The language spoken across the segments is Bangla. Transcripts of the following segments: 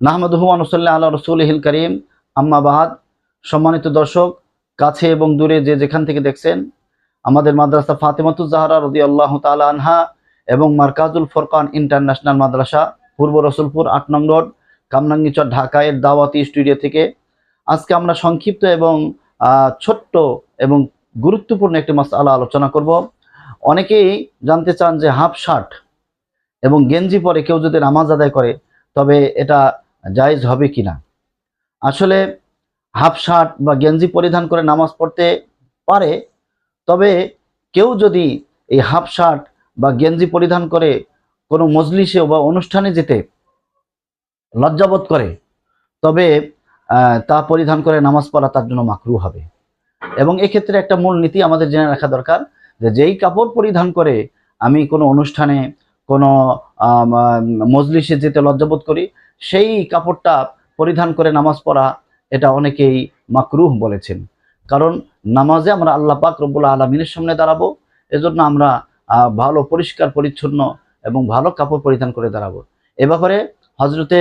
নাহমদুহুয়ানুসাল্লাহ আল্লাহ রসুল হিল করিম। আম্মাবাদ সম্মানিত দর্শক, কাছে এবং দূরে যে যেখান থেকে দেখছেন, আমাদের মাদ্রাসা ফাতেমাতুজ জাহরা রদি আল্লাহ তালা আনহা এবং মার্কাজুল ফরকান ইন্টারন্যাশনাল মাদ্রাসা, পূর্ব রসুলপুর, আট নং রোড, কামরাঙ্গিচর, ঢাকায়ের দাওয়াতি স্টুডিও থেকে। আজকে আমরা সংক্ষিপ্ত এবং ছোট্ট এবং গুরুত্বপূর্ণ একটি মাসালা আলোচনা করব। অনেকেই জানতে চান যে হাফ শার্ট এবং গেঞ্জি পরে কেউ যদি নামাজ আদায় করে, তবে এটা জায়েজ হবে কিনা আসলে হাফ শার্ট বা গেঞ্জি পরিধান করে নামাজ পড়তে পারে, তবে কেউ যদি এই হাফ শার্ট বা গেঞ্জি পরিধান করে কোনো মজলিসে বা অনুষ্ঠানে যেতে লজ্জাবোধ করে, তবে তা পরিধান করে নামাজ পড়া তার জন্য মাকরু হবে। এবং এক্ষেত্রে একটা মূল নীতি আমাদের জেনে রাখা দরকার যে যেই কাপড় পরিধান করে আমি কোনো অনুষ্ঠানে কোনো মজলিসে যেতে লজ্জাবোধ করি, সেই কাপড়টা পরিধান করে নামাজ পড়া এটা অনেকেই মাকরুহ বলেছেন। কারণ নামাজে আমরা আল্লাহ পাক রব্বুল আলমিনের সামনে দাঁড়াবো, এজন্য আমরা ভালো, পরিষ্কার, পরিচ্ছন্ন এবং ভালো কাপড় পরিধান করে দাঁড়াবো। এ ব্যাপারে হজরতে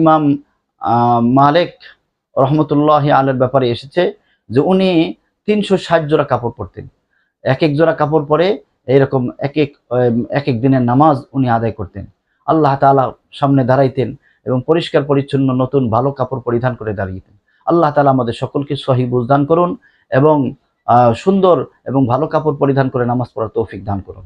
ইমাম মালেক রহমতুল্লাহ আলের ব্যাপারে এসেছে যে উনি তিনশো ষাট জোড়া কাপড় পরতেন। এক এক জোড়া কাপড় পরে এইরকম এক এক এক এক দিনের নামাজ উনি আদায় করতেন। আল্লাহ তালা সামনে দাঁড়াইতেন এবং পরিষ্কার পরিচ্ছন্ন নতুন ভালো কাপড় পরিধান করে দাঁড়িয়েতেন। আল্লাহ তালা আমাদের সকলকে সহি বুঝদান করুন এবং সুন্দর এবং ভালো কাপড় পরিধান করে নামাজ পড়ার তৌফিক দান করুন।